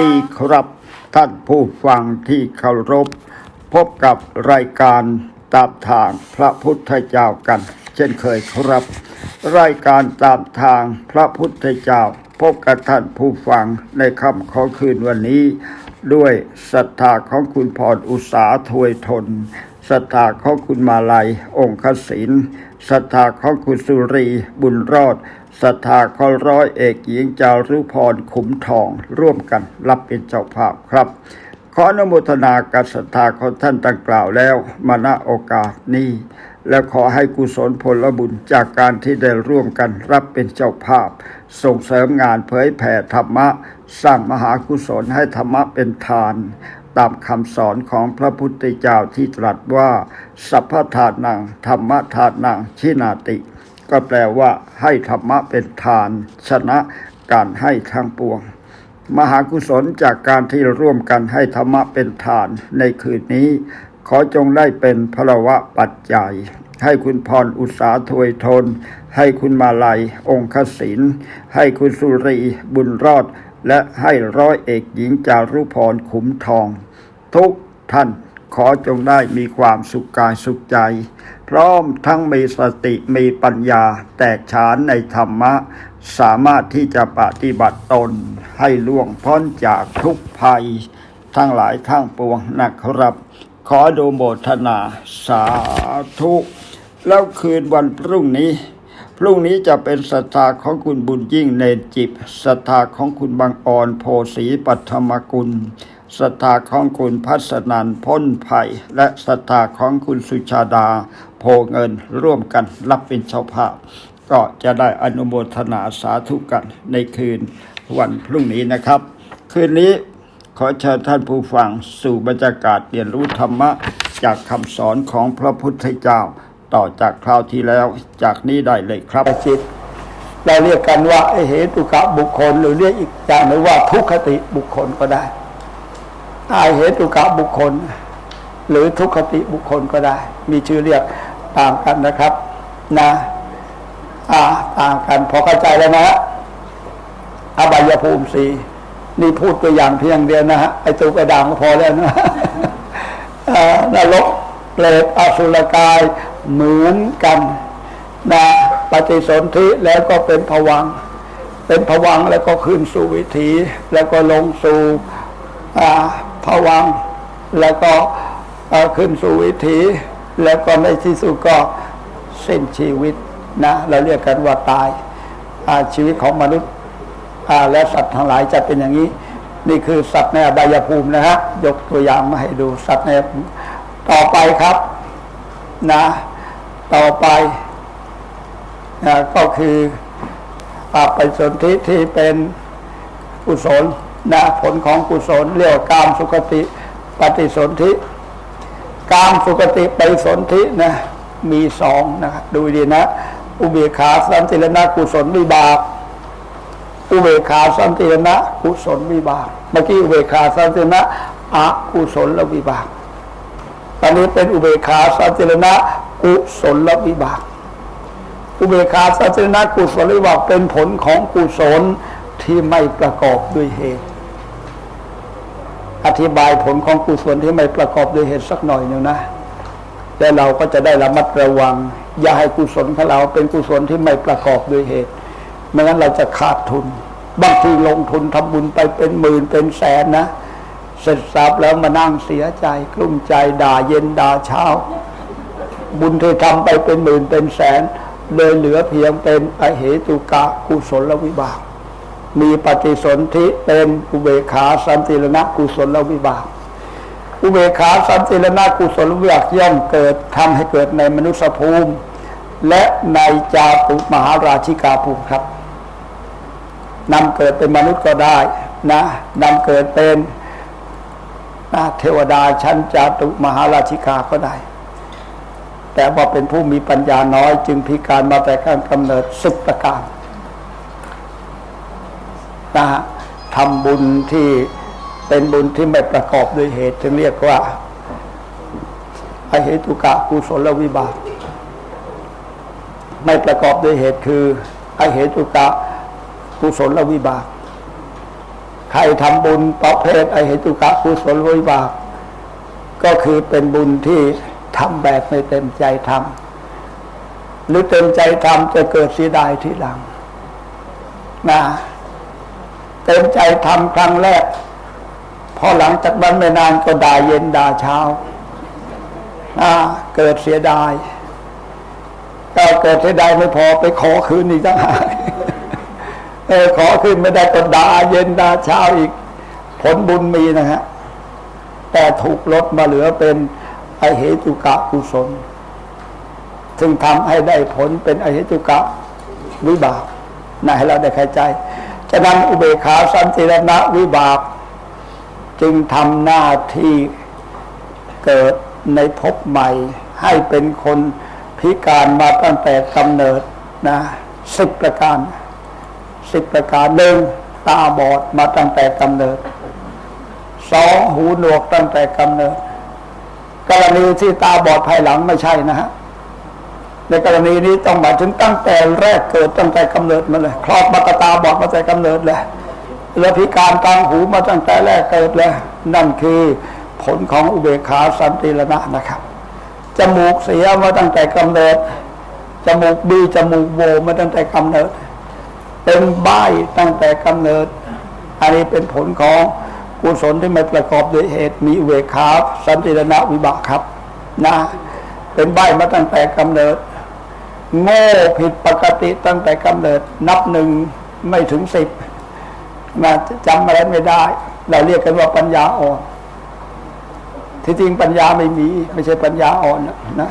ดีครับท่านผู้ฟังที่เคารพ พบกับรายการตามทางพระพุทธเจ้ากัน เช่นเคยครับ รายการตามทางพระพุทธเจ้า พบกับท่านผู้ฟังในค่ำของคืนวันนี้ ด้วยศรัทธาของคุณพรอุษาถวยทนศรัทธาของคุณมาลัย องคศินศรัทธาของคุณสุรีบุญรอดศรัทธาของร้อยเอกหญิงจารุพรขุมทอง ร่วมกันรับเป็นเจ้าภาพครับ ขออนุโมทนากับศรัทธาของท่านดังกล่าวแล้ว มาณโอกาสนี้ และขอให้กุศลผลบุญจากการที่ได้ร่วมกันรับเป็นเจ้าภาพ ส่งเสริมงานเผยแผ่ธรรมะ สร้างมหากุศลให้ธรรมะเป็นทาน ตามคำสอนของพระพุทธเจ้าที่ตรัสว่า สัพพทานังธรรมทานังชินาติ ก็แปลว่า ให้ธรรมะเป็นทาน ชนะการให้ทั้งปวง มหากุศลจากการที่ร่วมกันให้ธรรมะเป็นทาน ในคืนนี้ ขอจงได้เป็นพลวะปัจจัยให้คุณพรอุตสาถวยทน ให้คุณมาลัย องคศินให้คุณสุรี บุญรอด และให้ร้อยเอกหญิงจารุพรขุมทอง ทุกท่านขอจงได้มีความสุขกายสุขใจ พร้อมทั้งมีสติมีปัญญาแตกฉานในธรรมะ สามารถที่จะปฏิบัติตน ให้ล่วงพ้นจากทุกภัย ทั้งหลายทั้งปวงนะครับ ขอดูโมทนาสาธุ แล้วคืนวันพรุ่งนี้ รุ่งนี้จะเป็นศรัทธาของคุณบุญยิ่งเนจิบศรัทธาของคุณบางอ่อนโพสีปัทมกุลศรัทธาของคุณพัสนันพ้นภัย และศรัทธาของคุณสุชาดา โพเงินร่วมกันรับเป็นเจ้าภาพ ก็จะได้อนุโมทนาสาธุกันในคืนวันพรุ่งนี้นะครับ คืนนี้ขอเชิญท่านผู้ฟังสู่บรรยากาศเรียนรู้ธรรมะ จากคำสอนของพระพุทธเจ้า ต่อจากคราวที่แล้วจากนี้ได้เลยครับจิตเราเรียกกันว่าเหตุกะบุคคล หรือเรียกอีกอย่างหนึ่งว่าทุกขติบุคคลก็ได้ไอเหตุกะบุคคล หรือทุกขติบุคคลก็ได้ มีชื่อเรียกต่างกันนะครับนะอ่าต่างกันพอเข้าใจแล้วนะอบายภูมิสีนี่พูดตัวอย่างเพียงเดียวนะฮะไอตัวกระดางก็พอแล้วนะนรกเปรตอสุรกาย เหมือนกันนะปฏิสนธิแล้วก็เป็นผวัง เป็นผวังแล้วก็ขึ้นสู่วิถี แล้วก็ลงสู่ผวัง แล้วก็ขึ้นสู่วิถี แล้วก็ในที่สุดก็สิ้นชีวิตนะเราเรียกกันว่าตายชีวิตของมนุษย์และสัตว์ทั้งหลายจะเป็นอย่างนี้ นี่คือสัตว์ในอบายภูมินะฮะยกตัวอย่างมาให้ดูสัตว์ในต่อไปครับนะ ต่อไปนะก็คืออาไปสนธิที่เป็นกุศลนะผลของกุศลเรียกว่าการสุขติปฏิสนธิการสุขติไปสนธินะมีสองนะครับดูดีนะ อุเบกขาสันติรณกุศลวิบาก อุเบกขาสันติรณะกุศลวิบาก เมื่อกี้อุเบกขาสันติรณะอกุศลวิบากตอนนี้เป็นอุเบกขาสันติรณะ กุศลวิบาก อุเบกขาสันะกุศลวิบากเป็นผลของกุศลที่ไม่ประกอบด้วยเหตุ อธิบายผลของกุศลที่ไม่ประกอบด้วยเหตุสักหน่อยหนึ่งนะแล้วเราก็จะได้ระมัดระวัง อย่าให้กุศลของเราเป็นกุศลที่ไม่ประกอบด้วยเหตุไม่งั้นเราจะขาดทุน บางทีลงทุนทำบุญไปเป็นหมื่นเป็นแสนนะ เสร็จสับแล้วมานั่งเสียใจกลุ้มใจด่าเย็นด่าเช้า บุญที่ทำไปเป็นหมื่นเป็นแสน เลยเหลือเพียงเป็นอเหตุกะกุศลวิบาก มีปฏิสนธิเป็นอุเบกขาสันติรณะกุศลวิบาก อุเบกขาสันติรณะกุศลวิบากย่อมเกิดทำให้เกิดในมนุษยภูมิ และในจาตุมหาราชิกาภูมิครับนำเกิดเป็นมนุษย์ก็ได้นะนำเกิดเป็นนะเทวดาชั้นจาตุมหาราชิกาก็ได้ แต่ว่าเป็นผู้มีปัญญาน้อย จึงพิการมาแต่การกำเนิดสิบประการนะฮะทำบุญที่เป็นบุญที่ไม่ประกอบด้วยเหตุ จึงเรียกว่าอเหตุกะกุศลวิบากไม่ประกอบด้วยเหตุคืออเหตุกะกุศลวิบาก ใครทำบุญประเภทไอเหตุกะกุศลวิบาก ก็คือเป็นบุญที่ ทำแบบไม่เต็มใจทำหรือเต็มใจทำจะเกิดเสียดายทีหลังนะเต็มใจทำครั้งแรก พอหลังจากนั้นไม่นานก็ด่าเย็นด่าเช้าอ่าเกิดเสียดายก็เกิดเสียดายไม่พอไปขอคืนอีกต่างหากเออขอคืนไม่ได้ก็ด่าเย็นด่าเช้าอีก ผลบุญมีนะฮะแต่ถูกลดมาเหลือเป็น อเหตุกะกุศล ซึ่งทำให้ได้ผลเป็นไอเหตุกะวิบากนะให้เราได้เข้าใจฉะนั้นอุเบกขาสันติรณะวิบาก จึงทำหน้าที่เกิดในภพใหม่ ให้เป็นคนพิการมาตั้งแต่กำเนิดนะสิบประการสิบประการหนึ่งตาบอดมาตั้งแต่กำเนิดสองหูหนวกตั้งแต่กำเนิด กรณีที่ตาบอดภายหลังไม่ใช่นะฮะในกรณีนี้ต้องหมายถึงตั้งแต่แรกเกิดตั้งแต่กำเนิดมาเลยคลอดมากรตาบอดมาแต่กำเนิดเลยแล้วพิการทางหูมาตั้งแต่แรกเกิดเลยนั่นคือผลของอุเบกขาสันติรณะนะครับจมูกเสียมาตั้งแต่กำเนิดจมูกดีจมูกโวมาตั้งแต่กำเนิด เป็นใบตั้งแต่กำเนิด อันนี้เป็นผลของ กุศลที่ไม่ประกอบด้วยเหตุมีเบกขาสันติรณะวิบากครับ นะ เป็นใบมาตั้งแต่กำเนิด โง่ผิดปกติตั้งแต่กำเนิด นับหนึ่งไม่ถึงสิบนะจำอะไรไม่ได้ เราเรียกกันว่าปัญญาอ่อน ที่จริงปัญญาไม่มี ไม่ใช่ปัญญาอ่อนนะนะ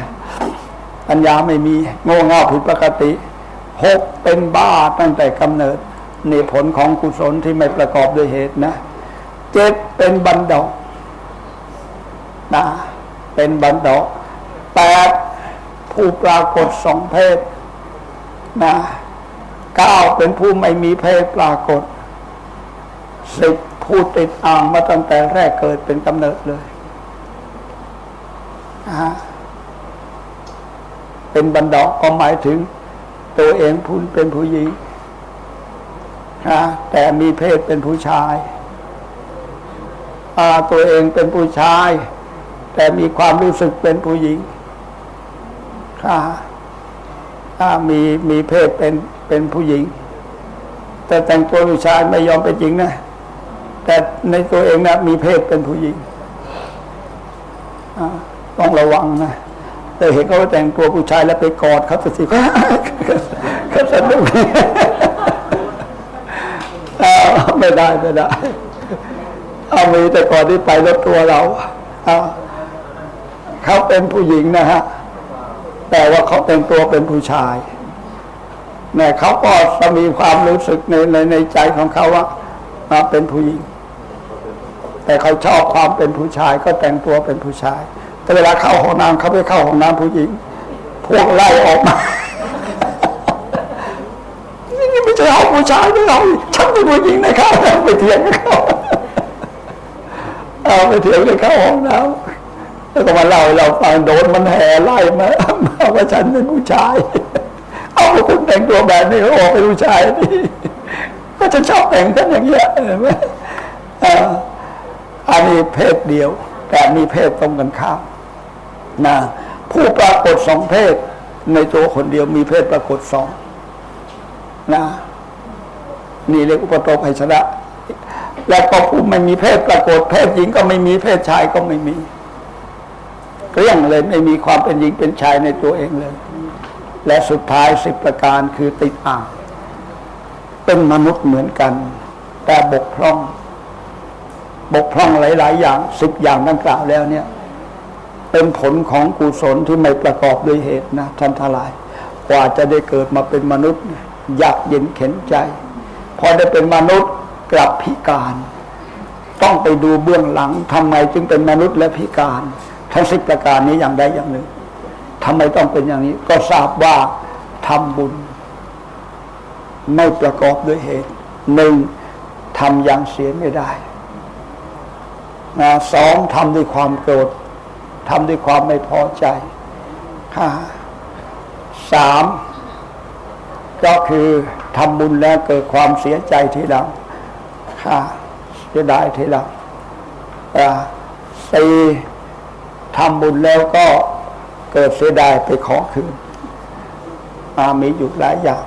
ปัญญาไม่มี โง่เง่าผิดปกติหกเป็นบ้าตั้งแต่กำเนิดนี่ผลของกุศลที่ไม่ประกอบด้วยเหตุนะ เจ็ดเป็นบันดอกนะเป็นบันดอกแปดผู้ปรากฏสองเพศนะเก้าเป็นผู้ไม่มีเพศปรากฏสิบผู้ติดอ่างมาตั้งแต่แรกเกิดเป็นกำเนิดเลยนะเป็นบันดอกก็หมายถึง ตัวเองพูนเป็นผู้หญิงนะแต่มีเพศเป็นผู้ชาย ตัวเองเป็นผู้ชาย แต่มีความรู้สึกเป็นผู้หญิงค่ะถ้ามีมีเพศเป็นเป็นผู้หญิง แต่แต่งตัวผู้ชายไม่ยอมเป็นหญิงนะ แต่ในตัวเองนะมีเพศเป็นผู้หญิงต้องระวังนะแต่เห็นเขาแต่งตัวผู้ชายแล้วไปกอดเขาสิเขาสนุกเอาไม่ได้ไม่ได้ เอามีแต่ก่อนที่ไปรถตัวเราเขาเป็นผู้หญิงนะฮะ แต่ว่าเขาแต่งตัวเป็นผู้ชายเนี่ยเขาก็จะมีความรู้สึกในในในใจของเขาว่าอ่าเป็นผู้หญิง แต่เขาชอบความเป็นผู้ชาย ก็แต่งตัวเป็นผู้ชาย แต่เวลาเข้าห้องน้ำเขาไปเข้าห้องน้ำผู้หญิง พวกไล่ออกมานี่ไม่ใช่เอาผู้ชายไม่เอาฉันเป็นผู้หญิงนะครับไปเถียงกับเขา เอาไปเถียงกับเขาห้องน้ำแล้วก็มาเล่าให้เราฟังโดนมันแห่ไล่มามาว่าฉันเป็นผู้ชาย เอาคุณแต่งตัวแบบนี้เขาบอกเป็นผู้ชายนี่ก็จะชอบแต่งกันอย่างเงี้ยเห็นไหมอ่าอันนี้เพศเดียว แต่มีเพศตรงกันข้ามนะผู้ปรากฏสองเพศ ในตัวคนเดียวมีเพศปรากฏสองนะนี่เรียกอุปโตภัยชนะ แล้วก็ผู้ไม่มีเพศปรากฏเพศหญิงก็ไม่มีเพศชายก็ไม่มีเกลี้ยงเลยไม่มีความเป็นหญิงเป็นชายในตัวเองเลย และสุดท้ายสิบประการคือติดอ่างเป็นมนุษย์เหมือนกัน แต่บกพร่อง บกพร่องหลาย ๆ อย่างสิบอย่างดังกล่าวแล้วเนี่ย เป็นผลของกุศลที่ไม่ประกอบด้วยเหตุนะท่านทลาย กว่าจะได้เกิดมาเป็นมนุษย์ยากเย็นเข็นใจ พอได้เป็นมนุษย์ กลับพิการ ต้องไปดูเบื้องหลังทำไมจึงเป็นมนุษย์และพิการ ทั้งสิบประการนี้อย่างใดอย่างหนึ่งทำไมต้องเป็นอย่างนี้ ก็ทราบว่าทำบุญ ไม่ประกอบด้วยเหตุหนึ่งทำอย่างเสียไม่ได้นะสองทำด้วยความโกรธทำด้วยความไม่พอใจห้าสามก็คือทำบุญแล้วเกิดความเสียใจทีหลัง ค่ะเสียดายทีหละอ่าตีทำบุญแล้วก็เกิดเสียดายไปขอคืนอามีอยู่หลายอย่าง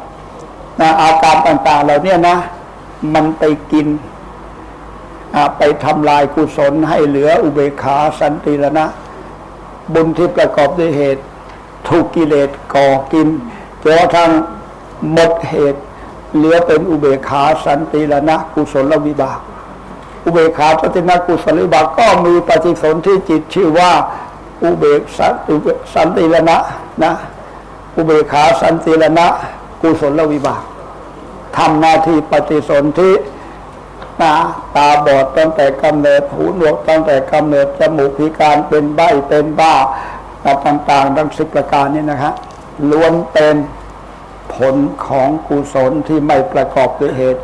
นะอาการต่างๆเหล่าเนี้ยนะ มันไปกิน ไปทำลายกุศลให้เหลืออุเบกขาสันติรณะบุญที่ประกอบด้วยเหตุ ถูกกิเลสก่อกินจนกระทั่งหมดเหตุ เหลือเป็นอุเบกขาสันติรณะกุศลวิบาก อุเบกขาปฏินากุศลวิบากก็มีปฏิสนธิจิตชื่อว่าอุเบกสันอุเบกสันติรณะนะ อุเบกขาสันติรณะกุศลวิบากทำหน้าที่ปฏิสนธินะตาบอดตั้งแต่กำเนิดหูหนวกตั้งแต่กำเนิดจมูกพิการเป็นใบเป็นบ้าต่างๆทั้งสิบประการนี้นะฮะล้วนเป็น ผลของกุศลที่ไม่ประกอบด้วยเหตุ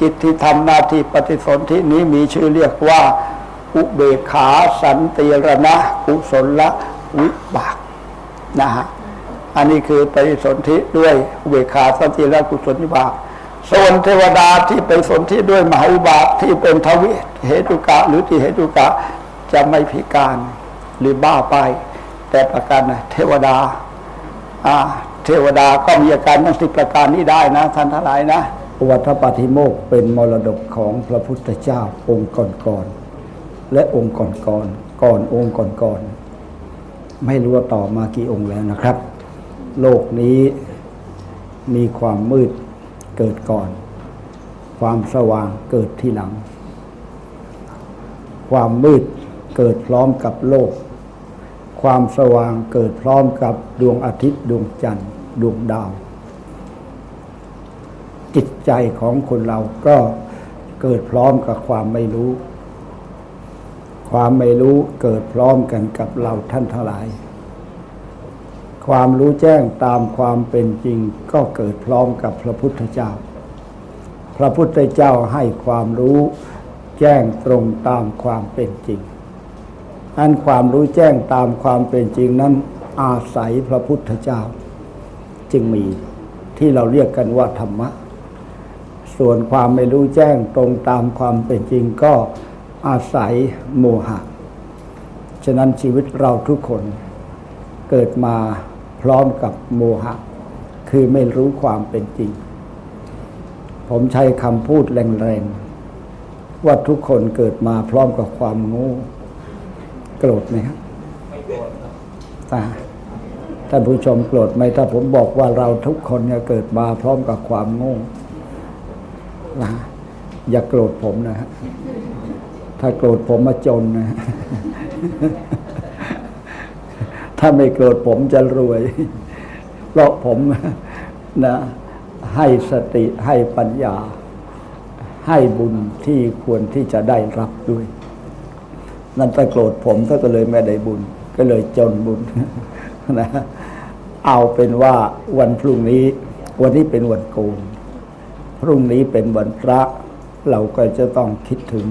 จิตที่ทำหน้าที่ปฏิสนธินี้มีชื่อเรียกว่า อุเบกขาสันติรณะกุศลละวิบากนะฮะอันนี้คือปฏิสนธิด้วยอุเบกขาสันติและกุศลวิบากส่วนเทวดาที่ไปสนธิด้วยมหาวิบากที่เป็นทวิเหตุกะ หรือติเหตุกะจะไม่พิการหรือบ้าไป แต่ประการนะเทวดาอ่า เทวดาก็มีอาการทั้งสิบประการนี้ได้นะท่านทั้งหลายนะวัฏปาฏิโมกเป็นมรดกของพระพุทธเจ้าองค์ก่อนๆและองค์ก่อนๆก่อนก่อนองค์ก่อนๆไม่รู้ว่าต่อมากี่องค์แล้วนะครับ โลกนี้มีความมืดเกิดก่อน ความสว่างเกิดที่หลัง ความมืดเกิดพร้อมกับโลก ความสว่างเกิดพร้อมกับดวงอาทิตย์ดวงจันทร์ ดวงดาว จิตใจของคนเราก็เกิดพร้อมกับความไม่รู้ ความไม่รู้เกิดพร้อมกันกับเราท่านทั้งหลาย ความรู้แจ้งตามความเป็นจริงก็เกิดพร้อมกับพระพุทธเจ้า พระพุทธเจ้าให้ความรู้แจ้งตรงตามความเป็นจริงอันความรู้แจ้งตามความเป็นจริงนั้นอาศัยพระพุทธเจ้า จึงมีที่เราเรียกกันว่าธรรมะ ส่วนความไม่รู้แจ้งตรงตามความเป็นจริงก็อาศัยโมหะ ฉะนั้นชีวิตเราทุกคนเกิดมาพร้อมกับโมหะ คือไม่รู้ความเป็นจริง ผมใช้คำพูดแรงๆ ว่าทุกคนเกิดมาพร้อมกับความโง่โกรธไหมครับอ่โกรธสา ท่านผู้ชมโกรธไหมถ้าผมบอกว่าเราทุกคนเนี่ยเกิดมาพร้อมกับความโง่นะอย่าโกรธผมนะฮะถ้าโกรธผมมาจนนะ ถ้าไม่โกรธผมจะรวย เพราะผมนะ ให้สติให้ปัญญา ให้บุญที่ควรที่จะได้รับด้วย นั่นถ้าโกรธผมถ้าก็เลยไม่ได้บุญ ก็เลยจนบุญ นะเอาเป็นว่าวันพรุ่งนี้ วันนี้เป็นวันโกนพรุ่งนี้เป็นวันพระ เราก็จะต้องคิดถึง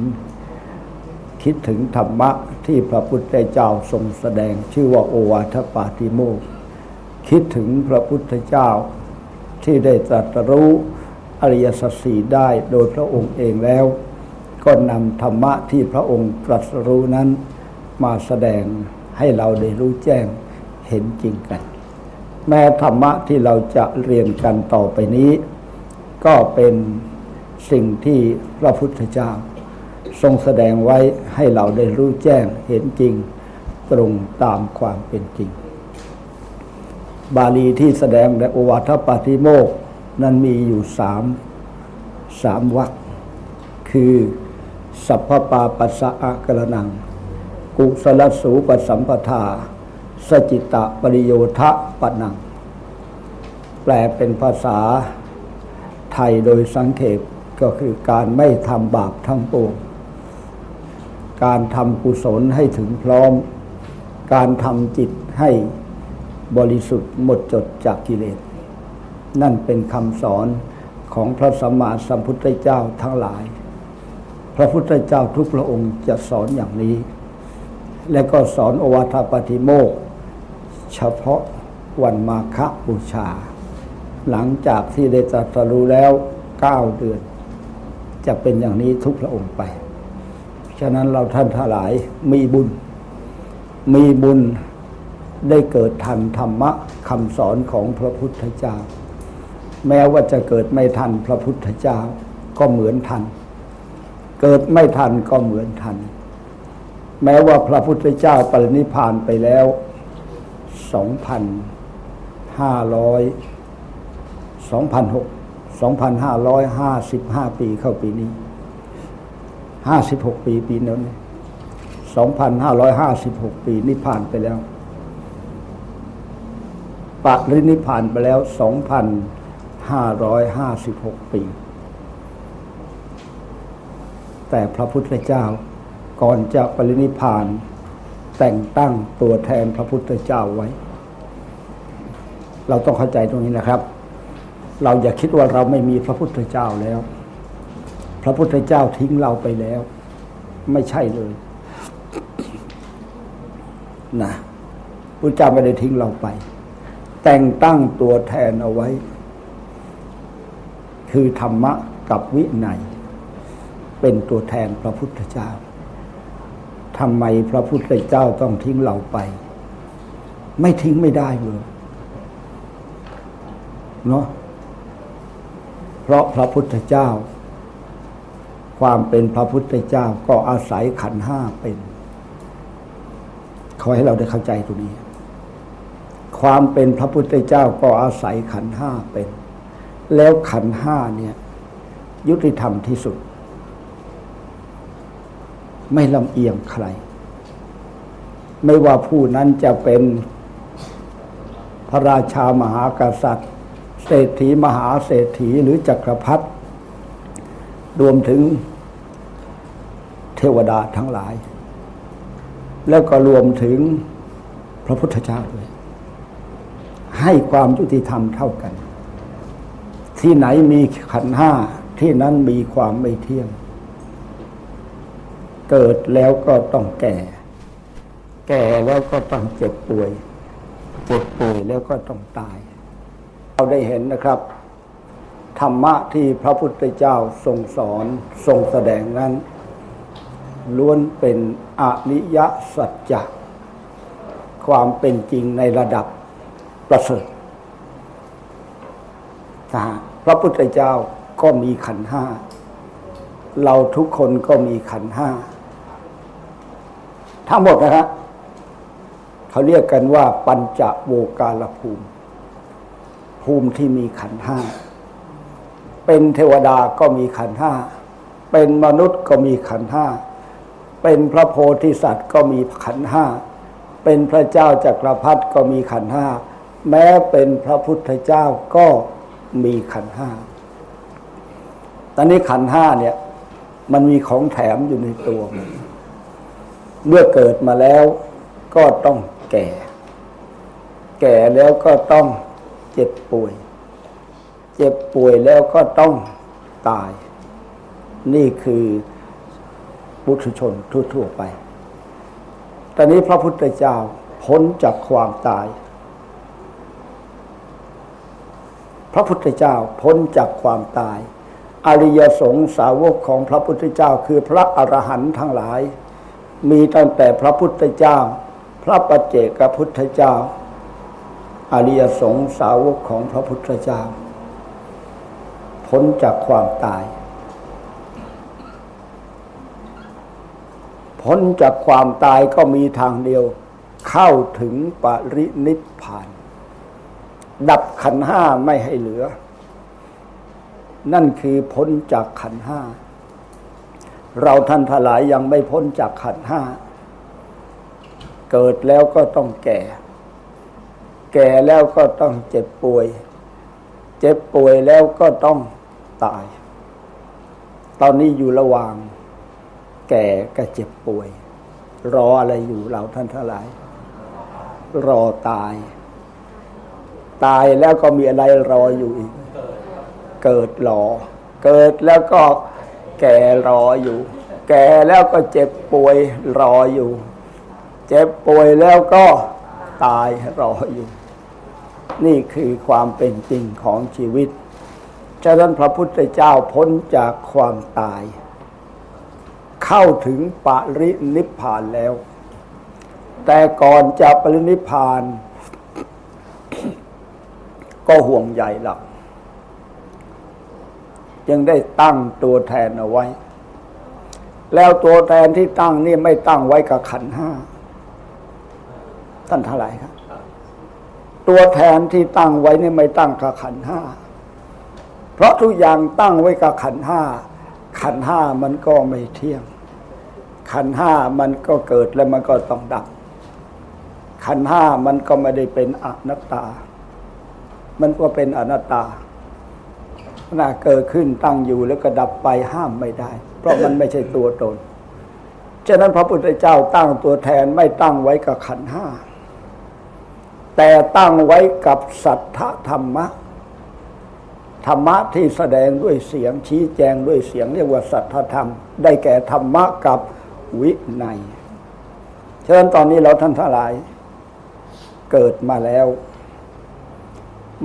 คิดถึงธรรมะที่พระพุทธเจ้าทรงแสดงชื่อว่าโอวาทปาติโมกคิดถึงพระพุทธเจ้าที่ได้ตรัสรู้อริยสัจสี่ได้โดยพระองค์เองแล้ว ก็นำธรรมะที่พระองค์ตรัสรู้นั้นมาแสดงให้เราได้รู้แจ้ง เห็นจริงกัน แม้ธรรมะที่เราจะเรียนกันต่อไปนี้ ก็เป็นสิ่งที่พระพุทธเจ้า ทรงแสดงไว้ให้เราได้รู้แจ้งเห็นจริง ตรงตามความเป็นจริง บาลีที่แสดงในโอวาทปาติโมกนั้นมีอยู่สามสามวรรคคือ สัพพปาปัสสะอะกระนัง กุสลสูปสัมปทา สจิตะปริโยทะปะนัง แปลเป็นภาษาไทยโดยสังเขปก็คือการไม่ทำบาปทั้งปวง การทำกุศลให้ถึงพร้อม การทำจิตให้บริสุทธิ์หมดจดจากกิเลส นั่นเป็นคำสอนของพระสัมมาสัมพุทธเจ้าทั้งหลาย พระพุทธเจ้าทุกพระองค์จะสอนอย่างนี้ และก็สอนโอวาทปาติโมก เฉพาะวันมาฆบูชา หลังจากที่ได้ตรัสรู้แล้วเก้าเดือน จะเป็นอย่างนี้ทุกพระองค์ไป ฉะนั้นเราท่านทั้งหลายมีบุญ มีบุญได้เกิดทันธรรมะคำสอนของพระพุทธเจ้า แม้ว่าจะเกิดไม่ทันพระพุทธเจ้าก็เหมือนทัน เกิดไม่ทันก็เหมือนทัน แม้ว่าพระพุทธเจ้าปรินิพานไปแล้ว สองพันห้าร้อยสองพันหกสองพันห้าร้อยห้าสิบห้าปีเข้าปีนี้ห้าสิบหกปีปีนั้นสองพันห้าร้อยห้าสิบหกปีนิพพานไปแล้วปรินิพานไปแล้วสองพันห้าร้อยห้าสิบหกปี แต่พระพุทธเจ้าก่อนจะปรินิพาน แต่งตั้งตัวแทนพระพุทธเจ้าไว้ เราต้องเข้าใจตรงนี้นะครับ เราอย่าคิดว่าเราไม่มีพระพุทธเจ้าแล้ว พระพุทธเจ้าทิ้งเราไปแล้ว ไม่ใช่เลยนะพระเจ้าไม่ได้ทิ้งเราไป แต่งตั้งตัวแทนเอาไว้ คือธรรมะกับวินัย เป็นตัวแทนพระพุทธเจ้า ทำไมพระพุทธเจ้าต้องทิ้งเราไป ไม่ทิ้งไม่ได้เลยเนาะเพราะพระพุทธเจ้า ความเป็นพระพุทธเจ้าก็อาศัยขันห้าเป็นขอให้เราได้เข้าใจตรงนี้ ความเป็นพระพุทธเจ้าก็อาศัยขันห้าเป็น แล้วขันห้าเนี่ย ยุติธรรมที่สุด ไม่ลำเอียงใคร ไม่ว่าผู้นั้นจะเป็นพระราชามหากษัตริย์ เศรษฐีมหาเศรษฐีหรือจักรพรรดิรวมถึงเทวดาทั้งหลาย แล้วก็รวมถึงพระพุทธเจ้าด้วย ให้ความยุติธรรมเท่ากัน ที่ไหนมีขันห้าที่นั้นมีความไม่เที่ยง เกิดแล้วก็ต้องแก่ แก่แล้วก็ต้องเจ็บป่วยเจ็บป่วยแล้วก็ต้องตาย เราได้เห็นนะครับ ธรรมะที่พระพุทธเจ้าทรงสอนทรงแสดงนั้น ล้วนเป็นอนิยสัจจะความเป็นจริงในระดับประเสริฐพระพุทธเจ้าก็มีขันห้า เราทุกคนก็มีขันห้า ทั้งหมดนะฮะเขาเรียกกันว่า ปัญจโวการภูมิ ภูมิที่มีขันธ์ห้า เป็นเทวดาก็มีขันธ์ห้า เป็นมนุษย์ก็มีขันธ์ห้า เป็นพระโพธิสัตว์ก็มีขันธ์ห้า เป็นพระเจ้าจักรพรรดิก็มีขันธ์ห้า แม้เป็นพระพุทธเจ้าก็มีขันธ์ห้า ตอนนี้ขันธ์ห้าเนี่ย มันมีของแถมอยู่ในตัวมัน เมื่อเกิดมาแล้วก็ต้องแก่ แก่แล้วก็ต้องเจ็บป่วย เจ็บป่วยแล้วก็ต้องตาย นี่คือบุตุชนทั่วๆไป ตอนนี้พระพุทธเจ้าพ้นจากความตาย พระพุทธเจ้าพ้นจากความตาย อริยสงฆ์สาวกของพระพุทธเจ้าคือพระอรหันต์ทั้งหลาย มีตั้งแต่พระพุทธเจ้า พระปัจเจกพุทธเจ้า อริยสงสาวกของพระพุทธเจ้า พ้นจากความตาย พ้นจากความตายก็มีทางเดียว เข้าถึงปรินิพพาน ดับขันห้าไม่ให้เหลือ นั่นคือพ้นจากขันห้า เราท่านทลายยังไม่พ้นจากขันธ์ห้า เกิดแล้วก็ต้องแก่ แก่แล้วก็ต้องเจ็บป่วย เจ็บป่วยแล้วก็ต้องตาย ตอนนี้อยู่ระหว่าง แก่กับเจ็บป่วย รออะไรอยู่เราท่านทลาย รอตาย ตายแล้วก็มีอะไรรออยู่อีก เกิดรอ เกิดแล้วก็ แก่รออยู่ แก่แล้วก็เจ็บป่วยรออยู่ เจ็บป่วยแล้วก็ตายรออยู่ นี่คือความเป็นจริงของชีวิตฉะนั้นพระพุทธเจ้าพ้นจากความตาย เข้าถึงปรินิพพานแล้ว แต่ก่อนจะปรินิพพาน ก็ห่วงใยหลัก ยังได้ตั้งตัวแทนเอาไว้ แล้วตัวแทนที่ตั้งนี่ไม่ตั้งไว้กับขันห้าท่านเท่าไหร่ครับ ตัวแทนที่ตั้งไว้นี่ไม่ตั้งกับขันห้าเพราะทุกอย่างตั้งไว้กับขันห้าขันห้ามันก็ไม่เที่ยง ขันห้ามันก็เกิดแล้วมันก็ต้องดับ ขันห้ามันก็ไม่ได้เป็นอนัตตา มันก็เป็นอนัตตา น่าเกิดขึ้นตั้งอยู่แล้วก็ดับไปห้ามไม่ได้ เพราะมันไม่ใช่ตัวตน ฉะนั้นพระพุทธเจ้าตั้งตัวแทนไม่ตั้งไว้กับขันห้า แต่ตั้งไว้กับสัทธธรรมะ ธรรมะที่แสดงด้วยเสียงชี้แจงด้วยเสียงเรียกว่าสัทธธรรม ได้แก่ธรรมะกับวินัย ฉะนั้นตอนนี้เราท่านทั้งหลาย เกิดมาแล้ว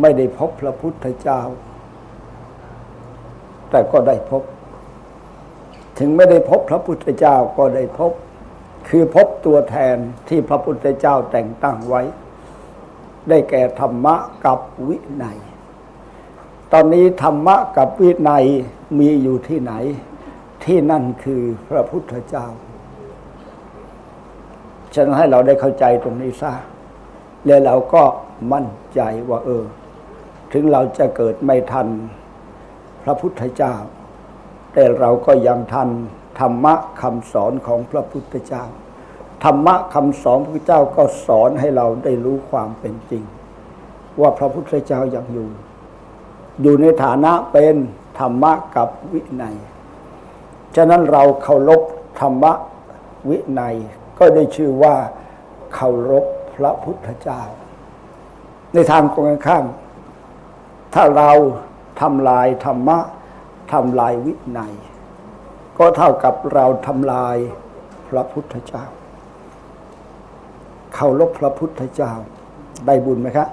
ไม่ได้พบพระพุทธเจ้า แต่ก็ได้พบ ถึงไม่ได้พบพระพุทธเจ้าก็ได้พบ คือพบตัวแทนที่พระพุทธเจ้าแต่งตั้งไว้ ได้แก่ธรรมะกับวินัย ตอนนี้ธรรมะกับวินัยมีอยู่ที่ไหน ที่นั่นคือพระพุทธเจ้าฉะนั้นให้เราได้เข้าใจตรงนี้ซะแล้วเราก็มั่นใจว่าเออ ถึงเราจะเกิดไม่ทัน พระพุทธเจ้า แต่เราก็ยังทันธรรมะคำสอนของพระพุทธเจ้า ธรรมะคำสอนพระพุทธเจ้าก็สอนให้เราได้รู้ความเป็นจริง ว่าพระพุทธเจ้ายังอยู่ อยู่ในฐานะเป็นธรรมะกับวินัย ฉะนั้นเราเคารพธรรมะวินัยก็ได้ชื่อว่าเคารพพระพุทธเจ้า ในทางตรงกันข้าม ถ้าเรา ทำลายธรรมะทำลายวินัย ก็เท่ากับเราทำลายพระพุทธเจ้าเคารพพระพุทธเจ้า ได้บุญไหมครับ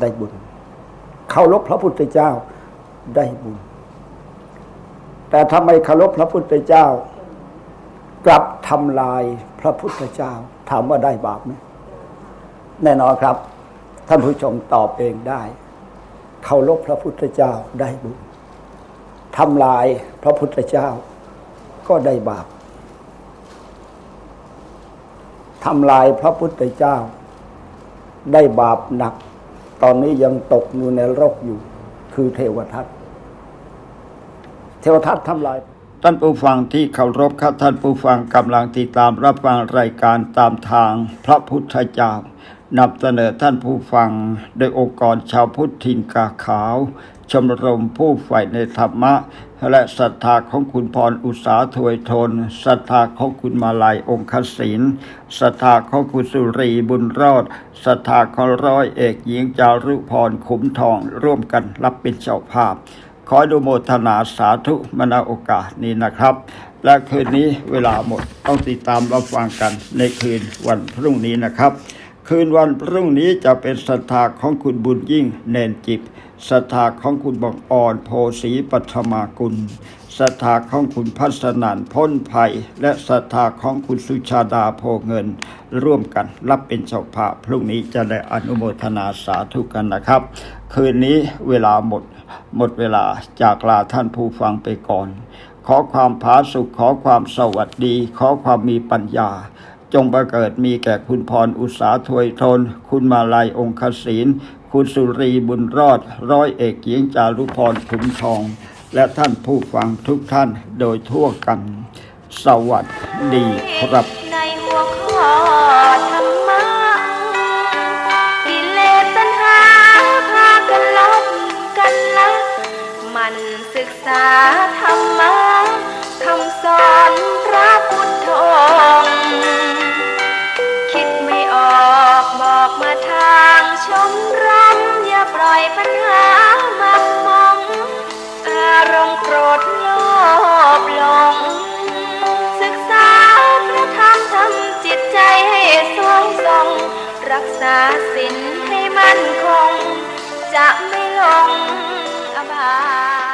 ได้บุญเคารพพระพุทธเจ้าได้บุญ แต่ทำไมเคารพพระพุทธเจ้า กลับทำลายพระพุทธเจ้าถามว่าได้บาปไหมแน่นอนครับ ท่านผู้ชมตอบเองได้ เคารพพระพุทธเจ้าได้บุญทำลายพระพุทธเจ้าก็ได้บาปทำลายพระพุทธเจ้า ได้บาปหนัก ตอนนี้ยังตกอยู่ในโรคอยู่ คือเทวทัตเทวทัตทำลาย ท่านผู้ฟังที่เคารพครับท่านผู้ฟังกำลังติดตามรับฟังรายการตามทางพระพุทธเจ้า นำเสนอท่านผู้ฟังโดยองค์กรชาวพุทธทินกาขาว ชมรมผู้ใฝ่ในธรรมะ และศรัทธาของคุณพรอุตสาถวยทนศรัทธาของคุณมาลัยองคศินศรัทธาของคุณสุรีบุญรอดศรัทธาของร้อยเอกหญิงจารุพรขุมทองร่วมกันรับเป็นเจ้าภาพ ขออนุโมทนาสาธุมนาโอกาสนี้นะครับและคืนนี้เวลาหมดต้องติดตามรับฟังกันในคืนวันพรุ่งนี้นะครับ คืนวันพรุ่งนี้จะเป็นศรัทธาของคุณบุญยิ่งเนนจิบศรัทธาของคุณบังอ่อนโพสีปัทมากุลศรัทธาของคุณพัฒนันพ้นภัย และศรัทธาของคุณสุชาดาโพเงิน ร่วมกันรับเป็นเจ้าภาพพรุ่งนี้จะได้อนุโมทนาสาธุกันนะครับ คืนนี้เวลาหมด หมดเวลาจากลาท่านผู้ฟังไปก่อน ขอความผาสุขขอความสวัสดี ขอความมีปัญญา จงประเกิดมีแก่คุณพรอุตสาถวยทน คุณมาลัยองคศินคุณสุรีบุญรอด ร้อยเอกหญิงจารุพรขุมทอง และท่านผู้ฟังทุกท่านโดยทั่วกัน สวัสดีครับในหัวข้อธรรมะกิเลสตัณหาพากันลบกันละมันศึกษาธรรมะคำสอนพระพุทธองค์ มาทางชมรมอย่าปล่อยปัญหามักมอง อารมณ์โกรธโลภหลง ศึกษาพระธรรมทำจิตใจให้สวงทรงรักษาศีลให้มั่นคง จะไม่หลงอบาย